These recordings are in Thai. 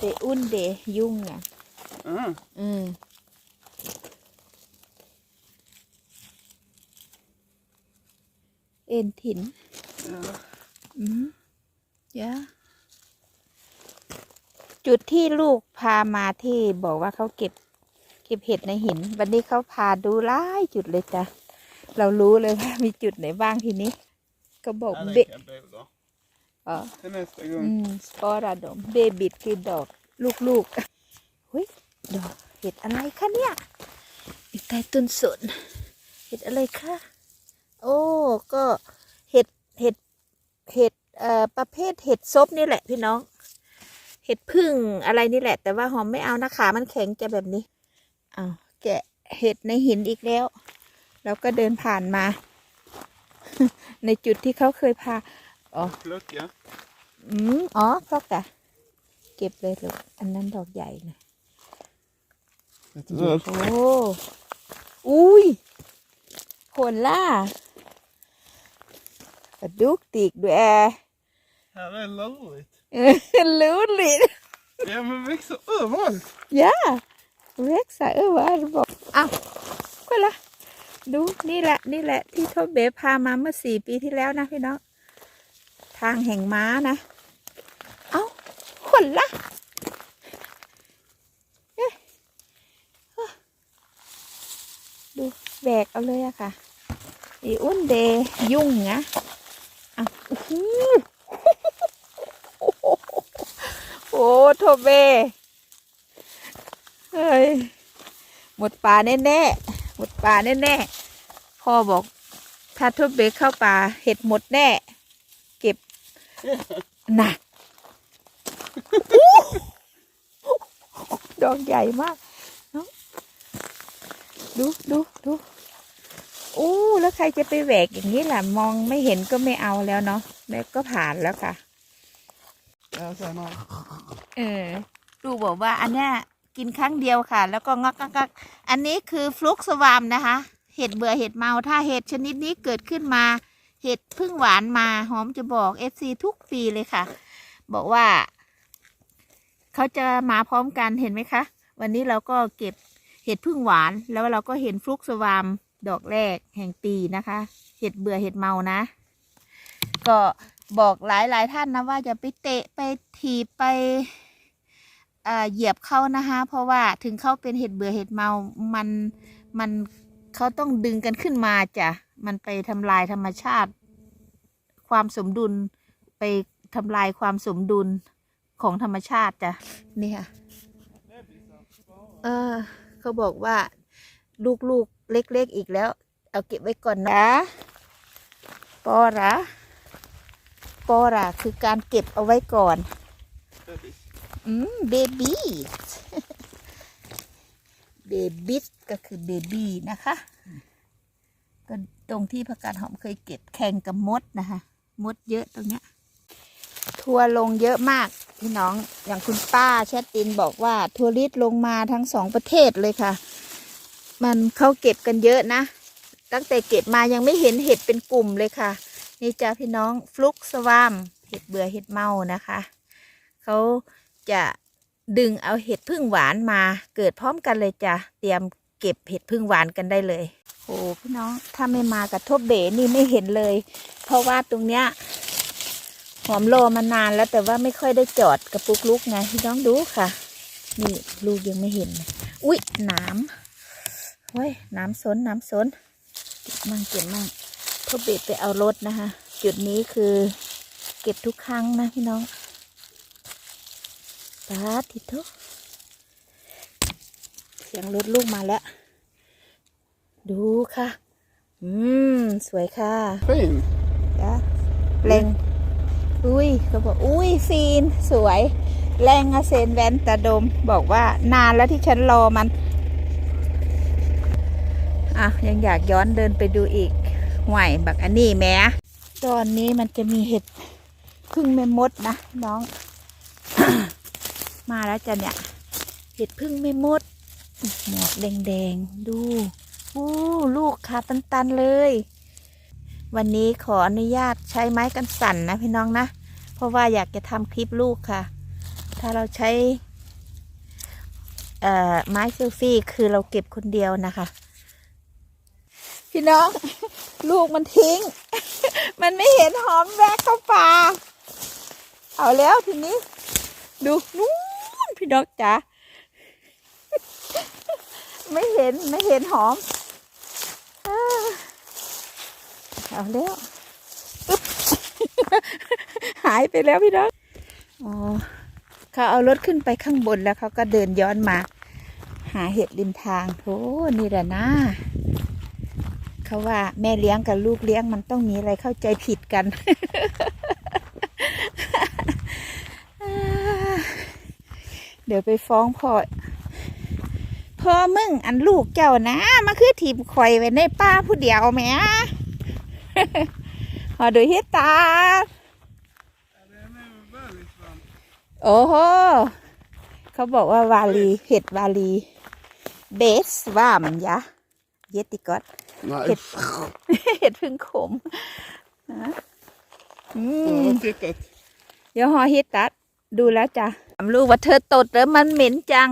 เดอุ่นเดยุ่งอะ Ah, อืมเอ็นถิ่น ja. อืมยะจุดที่ลูกพามาที่บอกว่าเขาเก็บ เก็บเห็ดในหิน วันนี้เขาพาดูหลายจุดเลยจ้ะ เรารู้เลยว่ามีจุดไหนบ้างทีนี้ ก็บอก Ja, เบ den kan jag bjuda. อ๋อ Till nästa อื gång. มสปอราดมเบบิดคือดอก ลูกๆเฮ้ยดอกเห็ดอะไรคะเนี่ยอยู่ใต้ต้นสนเห็ดอะไรคะโอ้ก็เห็ดเห็ดเห็ดเอ่อประเภทเห็ดซบนี่แหละพี่น้อง เห็ดพึ่งอะไรนี่แหละ แต่ว่าหอมไม่เอานะขามันแข็งจะแบบนี้เอาวแกะเห็ดในหินอีกแล้ว แล้วก็เดินผ่านมา ในจุดที่เขาเคยพา อ๋อ Plocka. อืมอ๋อพอกะเก็บเลยลูกอันนั้นดอกใหญ่นะ Lite röd. โอ้อุ้ยผลล่ะกระดุกติกด้วยแอ Här är lurigt. รู้ลิ Ja, men växer överallt. ย่าเล็กสายเออว่าบอกอ้าวก็ละดูนี่แหละ นี่แหละที่โทเบพามาเมื่อสี่ปีที่แล้วนะพี่น้อง ทางแห่งม้านะ เอ้าขนละดูแบกเอาเลยอะค่ะอีอุ้นเดยุ่งนะอะโอ้โหโอ้โทเบเฮ้ยหมดป่าแน่ๆหมดป่าแน่ๆพ่อบอกถ้าทุบเบกเข้าป่าเห็ดหมดแน่ นักดอกใหญ่มากเนาะดูดูดูอู้แล้วใครจะไปแหวกอย่างนี้ล่ะ มองไม่เห็นก็ไม่เอาแล้วเนาะแล้วก็ผ่านแล้วค่ะ Ja, sen har เออลูกบอกว่าอันเนี้ยกินครั้งเดียวค่ะ แล้วก็งักงักงักอันนี้คือฟลุกสวามนะคะ เห็ดเบื่อเห็ดเมาถ้าเห็ดชนิดนี้เกิดขึ้นมา เห็ดพึ่งหวานมาหอมจะบอกเอฟซีทุกปีเลยค่ะ บอกว่า เขาจะมาพร้อมกันเห็นไหมคะ วันนี้เราก็เก็บเห็ดพึ่งหวานแล้วเราก็เห็นฟลุกสวามดอกแรกแห่งปีนะคะ เห็ดเบื่อเห็ดเมานะ ก็บอกหลายหลายท่านนะว่าอย่าไปเตะไปถีบไปเหยียบเขานะคะ เพราะว่าถึงเขาเป็นเห็ดเบื่อเห็ดเมามันมันเขาต้องดึงกันขึ้นมาจ้ะ มันไปทำลายธรรมชาติ ความสมดุลไปทำลายความสมดุลของธรรมชาติจ้ะนี่ค่ะเออ เขาบอกว่า ลูกๆเล็ก ๆ อีกแล้ว เอาเก็บไว้ก่อนนะปอระปอระคือการเก็บเอาไว้ก่อน bebis. อืมเบบี้เบบี้ก็คือเบบี้นะคะ ก็ตรงที่ผักกาดหอมเคยเก็บแข่งกับมดนะคะ มดเยอะตรงเนี้ย ทัวร์ลงเยอะมากพี่น้องอย่างคุณป้าแชตินบอกว่าทัวริสต์ลงมาทั้งสองประเทศเลยค่ะ มันเขาเก็บกันเยอะนะ ตั้งแต่เก็บมายังไม่เห็นเห็ดเป็นกลุ่มเลยค่ะ นี่จ้าพี่น้องฟลุกสวามเห็ดเบื่อเห็ดเมานะคะเขาจะดึงเอาเห็ดพึ่งหวานมาเกิดพร้อมกันเลยจ้ะ เตรียม เก็บเห็ดพึ่งหวานกันได้เลยโอ้พี่น้องถ้าไม่มากับทบเบนี่ไม่เห็นเลย เพราะว่าตรงเนี้ยหอมรอมานานแล้วแต่ว่าไม่ค่อยได้จอดกับปุกลุกไงพี่น้องดูค่ะ นี่ลูกยังไม่เห็น อุ๊ยน้ำเฮ้ยน้ำสนน้ำสนเก็บมั่งเก็บมั่งทบเบไปเอารถนะคะ จุดนี้คือเก็บทุกครั้งนะพี่น้องปาทิโตเสียงรถลูกมาแล้ว ดูค่ะ อืม สวยค่ะ Fin. จ้ะแรงอุ้ยเขาบอกอุ้ยฟีนสวย แรงอะเซนแวนตาดม บอกว่านานแล้วที่ฉันรอมัน อะ ยังอยากย้อนเดินไปดูอีกห่วยบักอันนี้แหม้ตอนนี้มันจะมีเห็ดพึ่งแม่มดนะน้อง มาแล้วจ้ะเนี่ย เห็ดพึ่งไม่มด หมวกแดงๆ ดูอู้ลูกขาตันๆเลย วันนี้ขออนุญาตใช้ไม้กันสั่นนะพี่น้องนะ เพราะว่าอยากจะทำคลิปลูกค่ะ ถ้าเราใช้ไม้เซลฟี่คือเราเก็บคนเดียวนะคะ พี่น้อง ลูกมันทิ้ง มันไม่เห็นหอมแวกเข้าป่า เอาแล้วทีนี้ ดูนู้นพี่น้องจ๋า ไม่เห็นไม่เห็นหอมเอาแล้วหายไปแล้วพี่น้องอ๋อเขาเอารถขึ้นไปข้างบนแล้วเขาก็เดินย้อนมา หาเห็ดริมทางโธ่นี่แหละนะเขาว่าแม่เลี้ยงกับลูกเลี้ยงมันต้องมีอะไรเข้าใจผิดกันเดี๋ยวไปฟ้องพ่อ พ่อมึงอันลูกเจ้านะมาคือทีมข่อยไว้ในป้าผู้เดียวแหม่พอดูเฮ็ดตา Det är med väldigt varmt. โอ้โห เขาบอกว่าวาลีเห็ดวาลี เบสว่ามันยะ เยติกอต Nej. Ett- เห็ดพึ่งขมฮะอืม Jag har tittat. เดี๋ยวฮอฮิตตัด ดูแล้วจ้ะถามลูกว่าเธอตดแล้วมันเหม็นจัง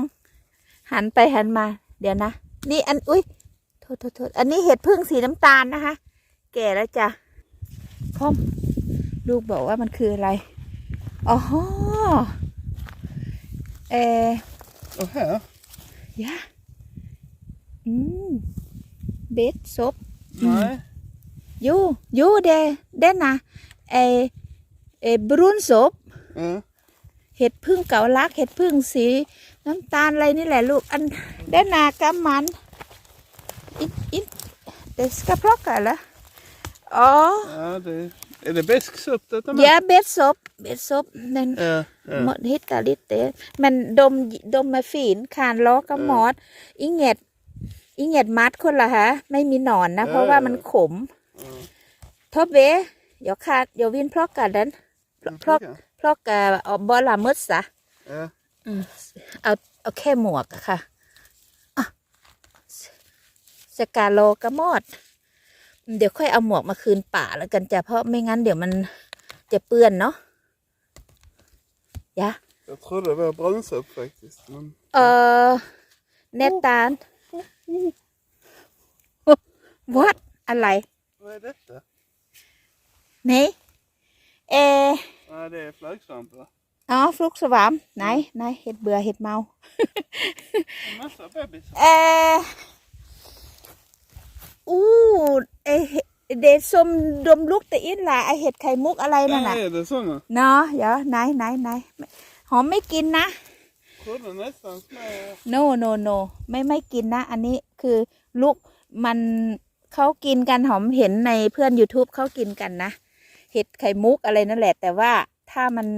หันไปหันมา เดี๋ยวนะ นี่อันอุ้ยโทษโทษโทษอันนี้เห็ดพึ่งสีน้ำตาลนะคะ แก่แล้วจ้ะพ่อมลูกบอกว่ามันคืออะไร อ๋อเออ Och här? ยะอืมเบสซบ Nej. ยูยูเดเดนนะเอเอบรุนซบ Ja. เห็ดพึ่งเกาลัก เห็ดพึ่งสี น้ำตาลอะไรนี่แหละลูก อันเดนนากำมันอินอินเดสกาพลอกกันละอ๋อ Ja, det är det besksupp detta เดี๋ยวเบสซบเบสซบนั่น Ja, หม ja. ดฮิตกาลิเตมันดมดมมาฝีนคานล้อกับมอดอิงเงดอิงเงดมัดคนละฮะ ไม่มีหนอนนะ เพราะว่ามันขม Ja. ทบเวเดี๋ยวขาดเดี๋ยววินพลอกกันดันพลอก Ja. พลอกกับบอลลามุสอะ Ja. เอาเอาแค่หมวกอะค่ะสกาโลกระมอด เดี๋ยวค่อยเอาหมวกมาคืนป่าแล้วกันจ้ะเพราะไม่งั้นเดี๋ยวมันจะเปื้อนเนาะยะ Jag tror det var brunsupp faktiskt. Men... เออเนตตาล what อะไร Vad är detta? ไหนเอ Nej, det är flagsvamp va? อ๋อฟลุกสวามไหนไหนเห็ดเบื่อเห็ดเมา En massa bebisar. เอออู้เอเดซสมดมลุกแต่อินล่ะไอเห็ดไข่มุกอะไรนั่นน่ะ Ja, är det såna? เนาะเดี๋ยวไหนไหนไหนหอมไม่กินนะ Trodde nästan små... no no no ไม่ไม่กินนะ อันนี้คือลูกมันเขากินกันหอมเห็นในเพื่อน YouTube เขากินกันนะ เห็ดไข่มุกอะไรนั่นแหละแต่ว่า ถ้ามัน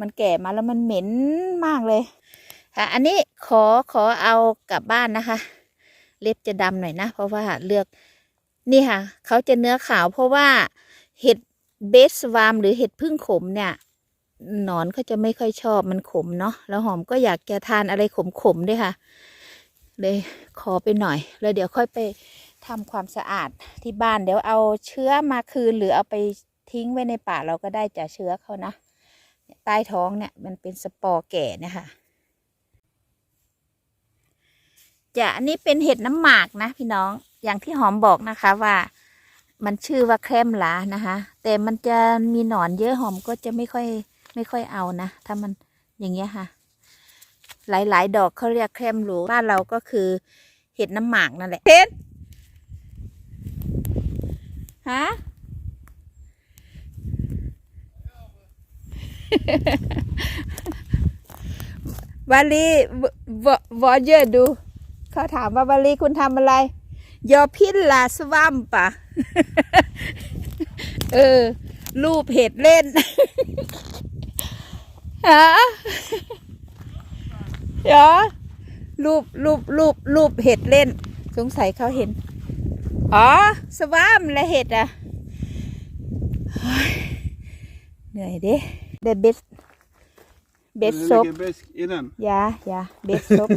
มันแก่มาแล้วมันเหม็นมากเลย ค่ะ อันนี้ขอขอเอากลับบ้านนะคะ เล็บจะดำหน่อยนะ เพราะว่าเลือกนี่ค่ะ เขาจะเนื้อขาวเพราะว่าเห็ดเบสวามหรือเห็ดพึ่งขมเนี่ยหนอนเขาจะไม่ค่อยชอบมันขมเนาะแล้วหอมก็อยากจะทานอะไรขมๆด้วยค่ะ เลยขอไปหน่อย แล้วเดี๋ยวค่อยไปทำความสะอาดที่บ้านเดี๋ยวเอาเชื้อมาคืนหรือเอาไป ทิ้งไว้ในป่าเราก็ได้จากเชื้อเขานะใต้ท้องเนี่ยมันเป็นสปอร์แก่เนะคะจะอันนี้เป็นเห็ดน้ำหมากนะพี่น้องอย่างที่หอมบอกนะคะว่ามันชื่อว่าแครมหลานะคะ แต่มันจะมีหนอนเยอะหอมก็จะไม่ค่อยไม่ค่อยเอานะ ถ้ามันอย่างเงี้ยค่ะ หลายๆ ดอกเขาเรียกแครมหลูบ้านเราก็คือเห็ดน้ำหมากนั่นแหละเพชรฮะ วาลีวววอเยอร์ดู เขาถามว่าวาลีคุณทำอะไรยอพินลาสวัมปะเออ รูปเห็ดเล่นฮะเดี๋ยวรูปรูปรูปรูปเห็ดเล่น สงสัยเขาเห็น อ๋อ สวามและเห็ดอะเฮ้ยเหนื่อยเด้ เดเบสเบส Det ซบ ligger besk i den. ยายาเบสซบ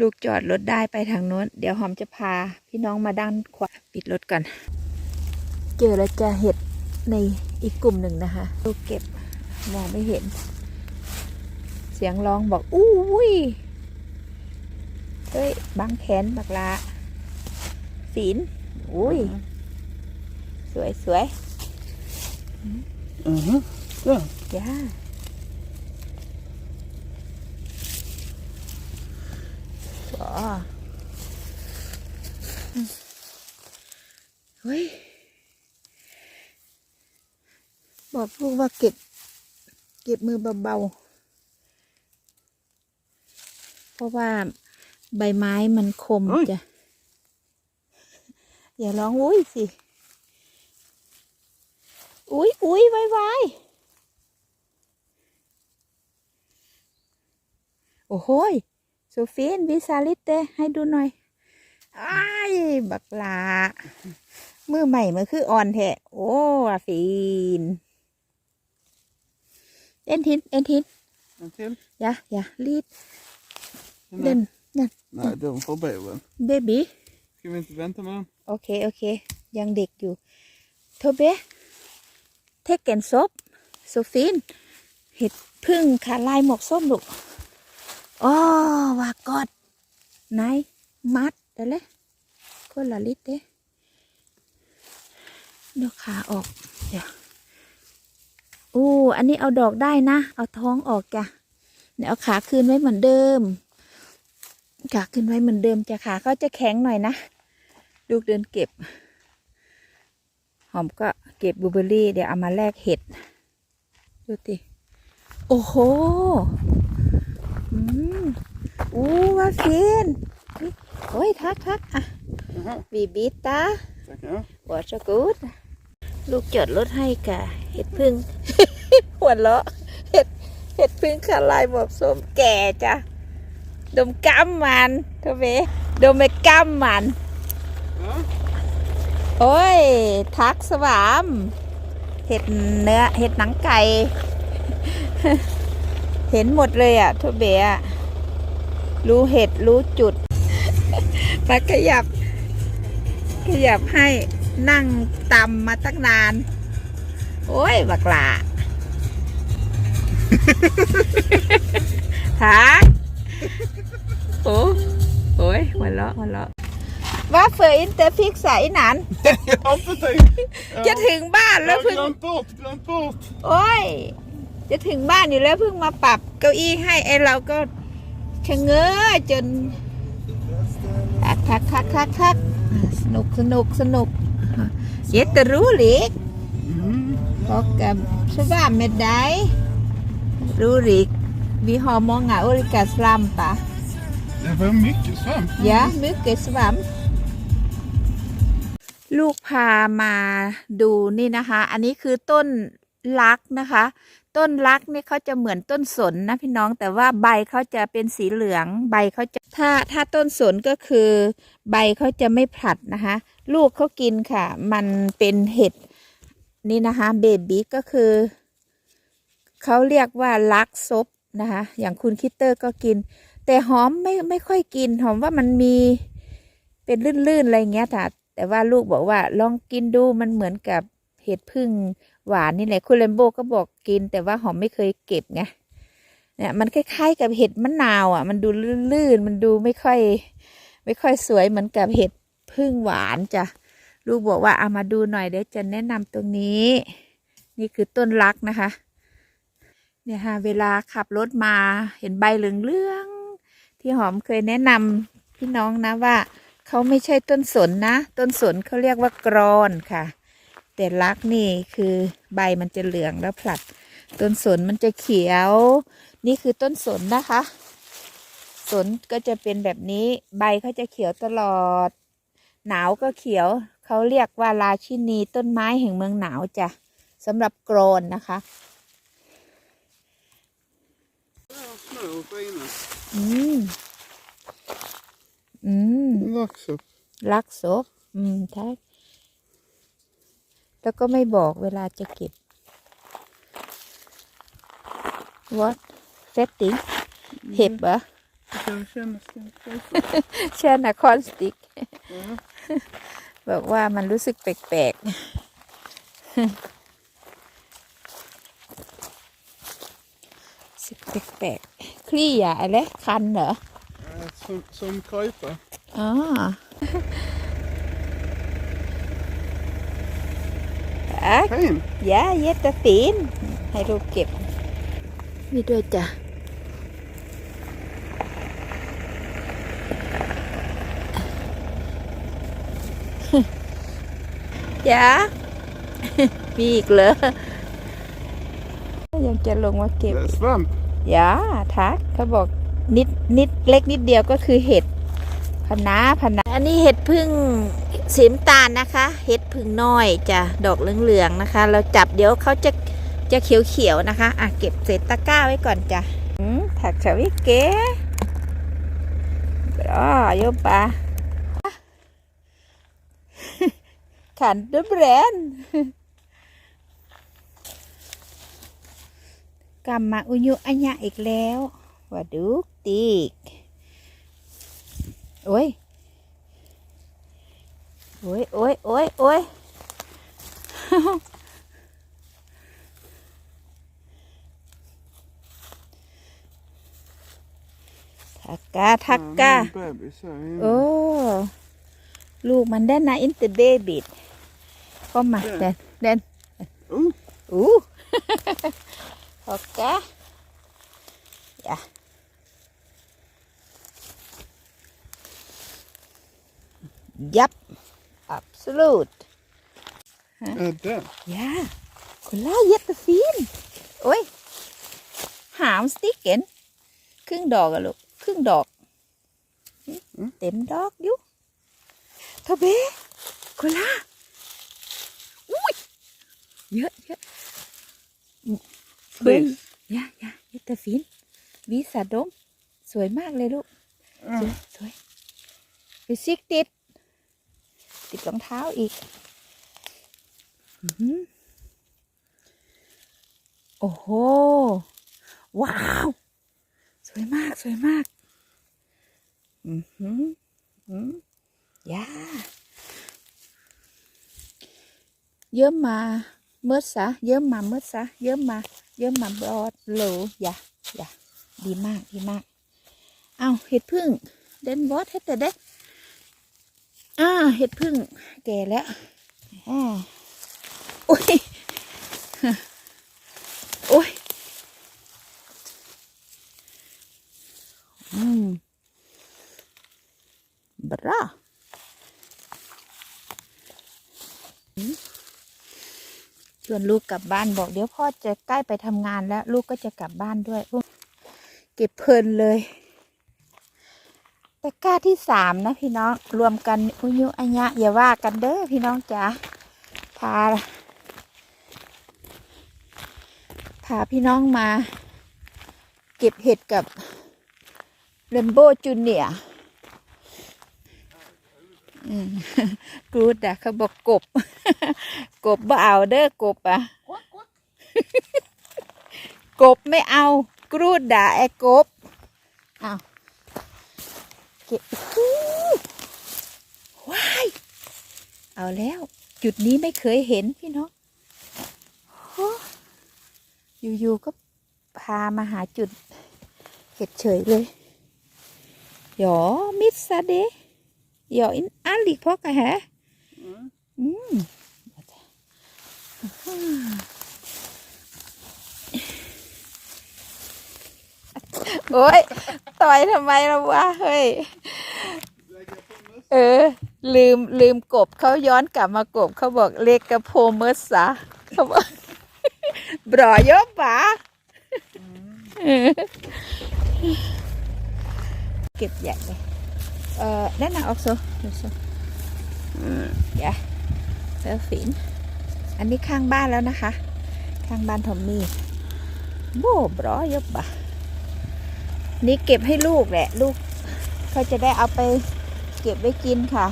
ลูกจอดรถได้ไปทางโน้น เดี๋ยวหอมจะพาพี่น้องมาด้านขวาปิดรถก่อน เจอแล้วจะเห็ดในอีกกลุ่มหนึ่งนะคะ ลูกเก็บมองไม่เห็น เสียงร้องบอก อู้ยเฮ้ยบังแขนบักลาศีลอุ้ย สวยสวย Uh-huh. Ja. ย่าว้าอืมเฮ้ย บอกลูกว่าเก็บ เก็บมือเบาๆ เพราะว่าใบไม้มันคมเฮ้ยจ้ะ อย่าร้องอุ้ยสิ อุ้ยอุ้ยไวไโอ้โหยโซฟีนวิซาลิตเตให้ดูหน่อยอ้ายบักลามือใหม่มาคืออ่อนแทะโอ้อาฟีน เอ็นทินเอ็นทิน En till? อย่าอย่ารีด Den เล่น där. นั่น Nej, de får bäven. เบบี้ Ska vi inte vänta med dem? โอเคโอเคยังเด็กอยู่โทเบะเทคแกนซบโซฟินเห็ดพึ่งขาลายหมวกส้มลูก โอ๋อวากอดนายมัดเดี๋ยวเลยคนละลิตรเด้เดี๋ยวขาออก เดี๋ยวอู้อันนี้เอาดอกได้นะ เอาท้องออกจ้ะเดี๋ยวเอาขาคืนไว้เหมือนเดิม ขาคืนไว้เหมือนเดิมจ้ะขาเขาจะแข็งหน่อยนะ ลูกเดินเก็บ หอมก็เก็บบูเบอร์รี่ เดี๋ยวเอามาแลกเห็ด ดูติ โอ้โห อืม อู้ว่าฟินนี่โอ้ยทักทักอะ Jaha, บีบีตา tackar. หัวชะกูดลูกจอดรถให้กะเห็ดพึ่งหัวเราะเห็ดเห็ดพึ่งขาลายหมวกส้มแก่จ้ะดมก้ามมันเทเวดมไปก้ามมัน Ja. โอ้ย ทักสวามเห็ดเนื้อเห็ดหนังไก่ เห็นหมดเลยอะทุเบะอะ รู้เห็ดรู้จุดมาขยับ ขยับให้นั่งตำมาตั้งนาน โอ้ยบักหลาทักโอ้โอ้ยหัวเราะหัวเราะว่าเฟอร์อินเตอร์ฟิกใส่หนาน Jag har inte tänkt. จะถึงบ้าน Jag แล้ว har เพิ่ง glömt bort, glömt bort. โอ้ย จะถึงบ้านอยู่แล้วเพิ่งมาปรับเก้าอี้ให้ไอเราก็ ชะเง้อจนทักทักทักทักทักอ่าสนุกสนุกสนุกเย็ดแต่รู้หลิก Mm. พอกับสว่าเม็ดได้รู้หลิก vi har många olika svampar Det var mycket svamp. ja mycket svamp ลูกพามาดูนี่นะคะ อันนี้คือต้นลักนะคะ ต้นลักนี่เขาจะเหมือนต้นสนนะพี่น้องแต่ว่าใบเขาจะเป็นสีเหลือง ใบเขาจะถ้าถ้าต้นสนก็คือ ใบเขาจะไม่ผลัดนะคะ ลูกเขากินค่ะ มันเป็นเห็ดนี่นะคะเบบี้ก็คือเขาเรียกว่าลักซบนะคะอย่างคุณคิตเตอร์ก็กิน แต่หอมไม่ไม่ค่อยกินหอมว่ามันมีเป็นลื่นๆอะไรเงี้ยแต่แต่ว่าลูกบอกว่าลองกินดูมันเหมือนกับเห็ดพึ่ง หวานนี่แหละคุณเลมโบก็บอกกิน แต่ว่าหอมไม่เคยเก็บไงเนี่ยมันคล้ายๆกับเห็ดมะนาวอะ มันดูลื่นๆมันดูไม่ค่อย ไม่ค่อยสวยเหมือนกับเห็ดพึ่งหวานจ้ะลูกบอกว่าเอามาดูหน่อยเดี๋ยวจะแนะนำตรงนี้ นี่คือต้นรักนะคะ เนี่ยค่ะเวลาขับรถมาเห็นใบเหลืองๆที่หอมเคยแนะนำพี่น้องนะว่าเขาไม่ใช่ต้นสนนะ ต้นสนเขาเรียกว่ากรอนค่ะ แต่รักนี่คือใบมันจะเหลืองแล้วผลัด ต้นสนมันจะเขียว นี่คือต้นสนนะคะ สนก็จะเป็นแบบนี้ใบเขาจะเขียวตลอด หนาวก็เขียวเขาเรียกว่าราชินีต้นไม้แห่งเมืองหนาวจ้ะสำหรับกรอนนะคะ Ja, små och fina. อืมอืม Laxupp. รักศพอืมใช่ แล้วก็ไม่บอกเวลาจะเก็บ what setting เห็บเหรอ Det kan kännas ganska เช่นอะคอนสติก Ja. บอกว่ามันรู้สึกแปลกๆรู้สึกแปลกๆคลี่อะอะไรคันเหรอ Jag som, som kryper. อ๋อ Tack. Fin! Ja, jättefin. ให้ลูกเก็บ มีด้วยจ้ะ จ้า มีอีกเหรอ ยังจะลงมาเก็บ Det är svamp. ยาทักเขาบอกนิดนิดเล็กนิดเดียวก็คือเห็ดพะนาพะนาอันนี้เห็ดพึ่ง สีน้ำตาลนะคะ เห็ดพึ่งน้อยจะดอกเหลืองๆนะคะ เราจับเดี๋ยวเขาจะจะเขียวๆนะคะ อะเก็บเศษตะกร้าไว้ก่อนจ้ะอืมถักชาวิเก๋อ๋อโยมปาขันด้วยแบรนด์กลับมาอุยุอัญญะอีกแล้วว่าดูติก โอ้ย โอ้ยโอ้ยโอ้ยโอ้ยทักกาทักกา Ja, min bebis här inne. โอ้ลูกมันได้นะอินเตอร์เบบิดก็มาเดนเดน Oh, อู้โอเคอย่า ยับ absolut ja, där. ย่าคนล่าเย็ดตะฟีนโอ้ยหามสติ๊กเก็นครึ่งดอกอะลูก ครึ่งดอก เต็มดอกอยู่ทบเบ้คนล่าอุ้ยเยอะเยอะเบิ้ง Fris. ย่าย่าเย็ดตะฟีนวีสาดม สวยมากเลยลูก สวย Ja. สวยไปซิกติด ติดรองเท้าอีกอือหือโอ้โห ว้าว สวยมาก สวยมาก อือหืออือย่าเยิ้มมาเมื่อซะ เยิ้มมาเมื่อซะ เยิ้มมา เยิ้มมาบรอดโหลอย่าอย่าดีมาก ดีมาก เอาเห็ดพึ่ง เดนวอตเฮ็ดแต่เด้ อ่าเห็ดพึ่งแก่แล้วอ่าโอ้ยโอ้ยอืมบราชวนลูกกลับบ้านบอกเดี๋ยวพ่อจะใกล้ไปทำงานแล้ว ลูกก็จะกลับบ้านด้วยโอ้เก็บเพลินเลยะกร้าที่สามนะพี่น้องรวมกันอุยุอัญญะอย่าว่ากันเด้อพี่น้องจ๋าพาพาพี่น้องมา เก็บเห็ดกับเรมโบ้จูเนียกรูดอะเขาบอกกบ กบบ่เอาเด้อกบอะกบไม่เอา กรูดด่าไอ้กบเอา เก็บอู้ว้าย เอาแล้ว จุดนี้ไม่เคยเห็นพี่น้องโอ้อยู่ๆก็พามาหาจุดเห็ดเฉยเลยหยอมิดซะเดหยออินอันลิกพอกอะฮะ Mm. อืม โอ้ยต่อยทำไมล่ะวะเฮ้ย เออ ลืมลืมกบเขาย้อนกลับมากบเขาบอกเลกกระโพเมอสาเขาบอกบรอยบปะเก็บใหญ่เลยเออนั่นนะออกโซเดี๋ยวโซอย่าเสือฝินอันนี้ข้างบ้านแล้วนะคะ ข้างบ้านทอมมี่โบบรอยบปะ นี่เก็บให้ลูกแหละ ลูกเขาจะได้เอาไปเก็บไว้กินค่ะ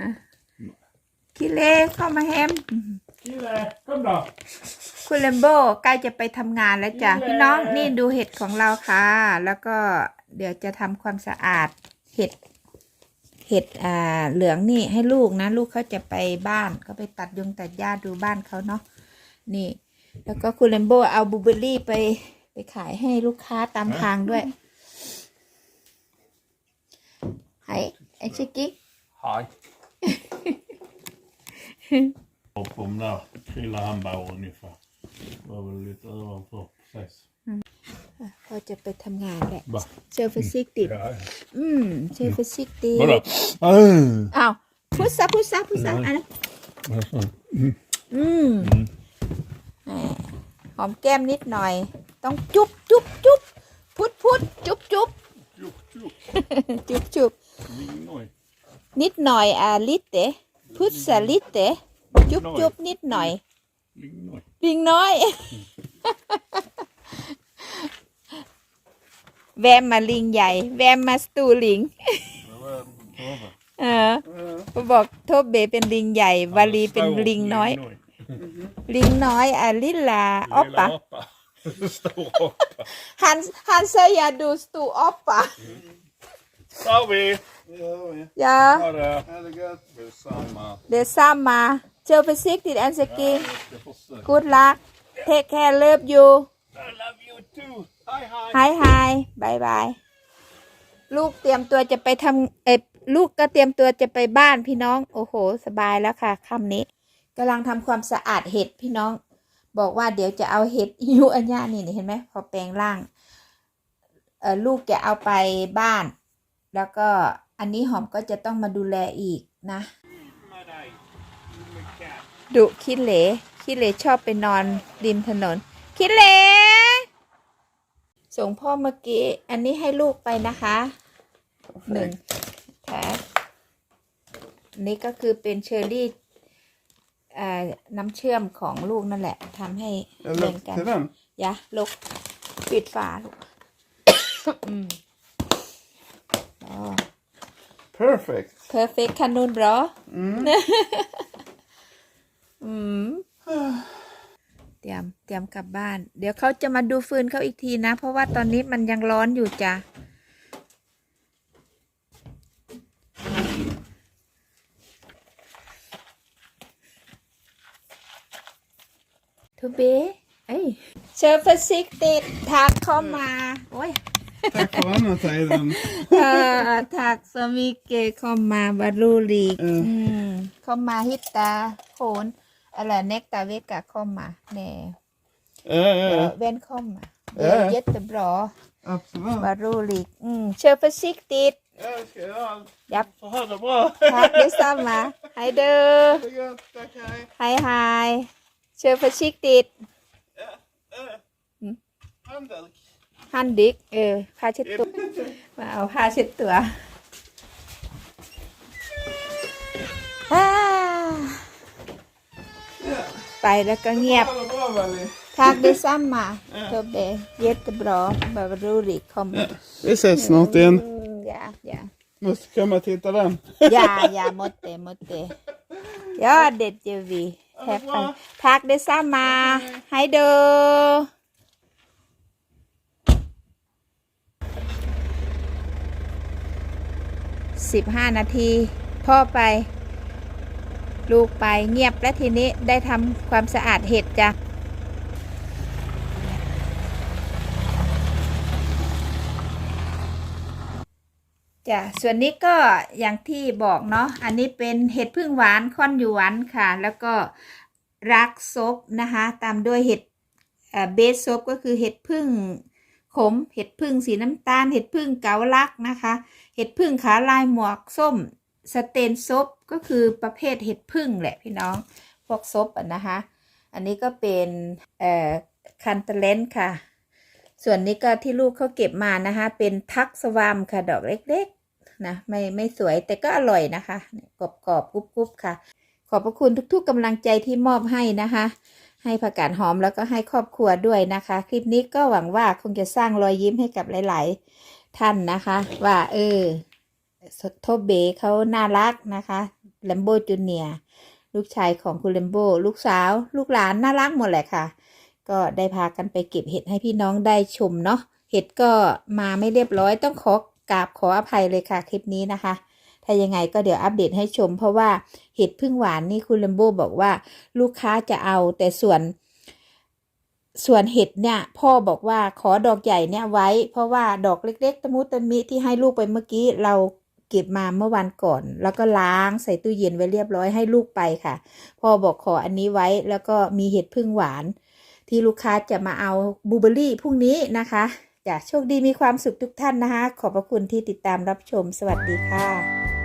ฮะคิเลเข้ามาแฮม Kille, kom då. คุณเลมโบใกล้จะไปทำงานแล้วจ้ะนี่แหละพี่น้องนี่ดูเห็ดของเราค่ะ แล้วก็เดี๋ยวจะทำความสะอาดเห็ด เห็ดอ่าเหลืองนี่ให้ลูกนะ ลูกเขาจะไปบ้านก็ไปตัดยงตัดหญ้าดูบ้านเขาเนาะนี่ แล้วก็คุณเลมโบเอาบลูเบอร์รี่ไปไปขายให้ลูกค้าตามทางด้วยไห้ไอชิกกี้ Hej. Och bumlar kriller han bara ungefär. Det var väl lite ovanför. Precis. ก็จะไปทำงานแหละ Va? เชลฟิสิกติด Ja. อืม เชลฟิสิกติด Vadå? Äh. อ้าวพุทธะพุทธะพุทธะอันนั้น Alltså. อืมแหมหอมแก้มนิดหน่อย ต้องจุ๊บจุ๊บจุ๊บพุทธพุทธจุ๊บจุ๊บ Tjup, tjup. จุ๊บจุ๊บ Lignoj. นิดหน่อยอ่าลิตเตพุทธะลิตเตจุ๊บจุ๊บนิดหน่อย Lignoj. ลิงน้อย แวมมาลิงใหญ่ แวมมาสตูลิง Det var prova. เออเขาบอกโทบเบเป็นลิงใหญ่วาลีเป็น Stor ลิงน้อย lignoj. ลิงน้อยอะลิลาออป Lilla ปะ apa. Stor apa. ฮันฮันเซยาดูสตูออปปะ Sa vi. ยา Ha det. Ha det gött. Detsamma. เดซัมมาเจอไปซิกติดแอนสกี Jag ska försöka. กูดลักเทคแคร์เลิฟยู I love you too. Hej hej. ไฮไฮบายบายลูกเตรียมตัวจะไปทำเออลูกก็เตรียมตัวจะไปบ้านพี่น้อง โอ้โห สบายแล้วค่ะคำนี้ กำลังทำความสะอาดเห็ดพี่น้อง บอกว่าเดี๋ยวจะเอาเห็ดยูอัญญานี่นี่เห็นไหมพอแปลงร่างเออลูกจะเอาไปบ้าน แล้วก็อันนี้หอมก็จะต้องมาดูแลอีกนะดุคิดเหลคิดเหลชอบไปนอนริมถนน คิดเหลส่งพ่อเมื่อกี้ อันนี้ให้ลูกไปนะคะหนึ่งแท็กอันนี้ก็คือเป็นเชอร์รี่ น้ำเชื่อมของลูกนั่นแหละทำให้เหมือนกัน den? ยะลูกปิดฝาลูกอืมอ๋อ Perfect. perfect คันนูนบรออืม เตรียมเตรียมกลับบ้าน เดี๋ยวเขาจะมาดูฟืนเขาอีกทีนะ เพราะว่าตอนนี้มันยังร้อนอยู่จ้ะ ทูเบเอ้ยเชอร์ฟซิกติดทักเข้ามา โอ้ย Tack för andra sidan. เอ่อถักสมิเกเข้ามาบารูลีก เอออื มเข้ามาฮิตตาโคนอะไรเน็กตาเวกะเข้ามาแน่ Ja, ja, ja. เว้นเข้ามาเอเดี๋ยวอเย็ดตะบรอ Absolut. บารูลีก อืมเชอร์ฟซิกติด Jag ska göra allt ยับ för att ha det bra. ทักได้ซ้ำมาไฮเดอร์ Det är gött. Tack, hej. ไฮไฮ เชอร์ฟซิกติด Eh, Handduk. ฮันดิก เออผ้าเช็ดตัว มาเอาผ้าเช็ดตัวอ่าไปแล้วก็เงียบ Ha det bra, Vali. Tack detsamma, Tobbe. Jättebra. Vad roligt. Kom. Vi ses snart igen. Mm, ja, ja. Måste komma och titta den. Ja, ja, måtte, måtte. Ja, det gör vi. Have fun. Tack detsamma. Hej då. สิบห้านาที พ่อไป ลูกไปเงียบและทีนี้ได้ทำความสะอาดเห็ดจ้ะ จ้ะส่วนนี้ก็อย่างที่บอกเนาะอันนี้เป็นเห็ดพึ่งหวานค่อนหยวนค่ะ แล้วก็รักซบนะคะ ตามด้วยเห็ดเบสซบก็คือเห็ดพึ่งขม เห็ดพึ่งสีน้ำตาล เห็ดพึ่งเกาลักนะคะ เห็ดพึ่งขาลายหมวกส้มสเตนซบก็คือประเภทเห็ดพึ่งแหละพี่น้องพวกซบอะนะคะ อันนี้ก็เป็นเอ่อคันเตเลนค่ะ ส่วนนี้ก็ที่ลูกเขาเก็บมานะคะ เป็นทักสวามค่ะดอกเล็ก นะไม่ไม่สวยแต่ก็อร่อยนะคะกรอบกรอบกรุบกรุบค่ะ ขอบพระคุณทุกๆกำลังใจที่มอบให้นะคะ ให้ผักกาดหอมแล้วก็ให้ครอบครัวด้วยนะคะ คลิปนี้ก็หวังว่าคงจะสร้างรอยยิ้มให้กับหลาย ๆ ท่านนะคะ ว่าเออโทเบเขาน่ารักนะคะแลมโบจูเนียลูกชายของคุณแลมโบลูกสาว ลูกหลานน่ารักหมดแหละค่ะ ก็ได้พากันไปเก็บเห็ดให้พี่น้องได้ชมเนาะเห็ดก็มาไม่เรียบร้อยต้องขอ กราบขออภัยเลยค่ะคลิปนี้นะคะ ถ้ายังไงก็เดี๋ยวอัปเดตให้ชม เพราะว่าเห็ดพึ่งหวานนี่คุณเลมโบบอกว่าลูกค้าจะเอาแต่ส่วน ส่วนเห็ดเนี่ยพ่อบอกว่าขอดอกใหญ่เนี่ยไว้ เพราะว่าดอกเล็ก ๆ ตะมุตะมิที่ให้ลูกไปเมื่อกี้เราเก็บมาเมื่อวันก่อน แล้วก็ล้างใส่ตู้เย็นไว้เรียบร้อยให้ลูกไปค่ะ พ่อบอกขออันนี้ไว้แล้วก็มีเห็ดพึ่งหวาน ที่ลูกค้าจะมาเอาบูเบอรี่พรุ่งนี้นะคะ จะโชคดีมีความสุขทุกท่านนะคะ ขอบพระคุณที่ติดตามรับชม สวัสดีค่ะ